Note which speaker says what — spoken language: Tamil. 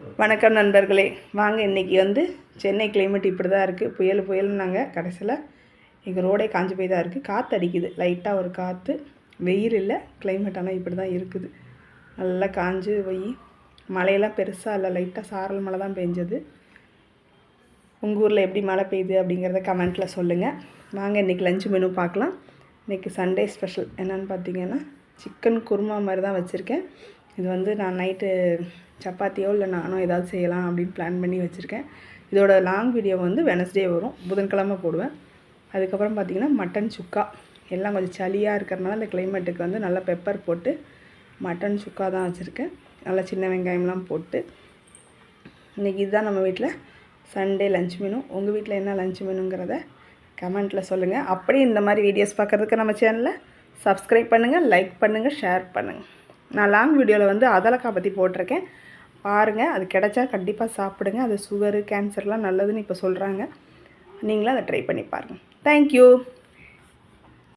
Speaker 1: வணக்கம் நண்பர்களே. வாங்க இன்றைக்கி வந்து சென்னை கிளைமேட் இப்படி தான் இருக்குது புயல் புயல்னாங்க கடைசியில் எங்கள் ரோடே காஞ்சி போய் தான் இருக்குது காற்று அடிக்குது. லைட்டாக ஒரு காற்று வெயில் இல்லை. கிளைமேட் ஆனால் இப்படி தான் இருக்குது. நல்லா காஞ்சு போய். மழையெல்லாம் பெருசாக இல்லை. லைட்டாக சாரல் மழை தான் பெஞ்சது. உங்கள் ஊரில் எப்படி மழை பெய்யுது அப்படிங்கிறத கமெண்ட்டில் சொல்லுங்கள் வாங்க இன்றைக்கி லஞ்ச் மெனு பார்க்கலாம். இன்றைக்கி சண்டே ஸ்பெஷல் என்னென்னு பார்த்தீங்கன்னா சிக்கன் குருமா மாதிரி தான் வச்சுருக்கேன். இது வந்து நான் நைட்டு சப்பாத்தியோ இல்லை நானோ ஏதாவது செய்யலாம் அப்படின்னு பிளான் பண்ணி வச்சுருக்கேன். இதோட லாங் வீடியோ வந்து வெனஸ்டே வரும். புதன்கிழமை போடுவேன். அதுக்கப்புறம் பார்த்திங்கன்னா மட்டன் சுக்கா. எல்லாம் கொஞ்சம் சளியாக இருக்கிறனால அந்த கிளைமேட்டுக்கு வந்து நல்லா பெப்பர் போட்டு மட்டன் சுக்கா தான் வச்சுருக்கேன். நல்லா சின்ன வெங்காயம்லாம் போட்டு. இன்றைக்கி இதுதான் நம்ம வீட்டில் சண்டே லஞ்ச் மெனு உங்கள் வீட்டில் என்ன லஞ்ச் மெனுங்கிறத கமெண்ட்டில் சொல்லுங்கள் அப்படியே இந்த மாதிரி வீடியோஸ் பார்க்குறதுக்கு நம்ம சேனலை சப்ஸ்கிரைப் பண்ணுங்கள் லைக் பண்ணுங்கள் ஷேர் பண்ணுங்கள் நான் லாங் வீடியோவில் வந்து அதலக்காய் பற்றி போட்டிருக்கேன். பாருங்கள் அது கிடைச்சா கண்டிப்பாக சாப்பிடுங்க. அது சுகரு கேன்சர்லாம் நல்லதுன்னு இப்போ சொல்கிறாங்க நீங்களும் அதை ட்ரை பண்ணி பாருங்கள் தேங்க்யூ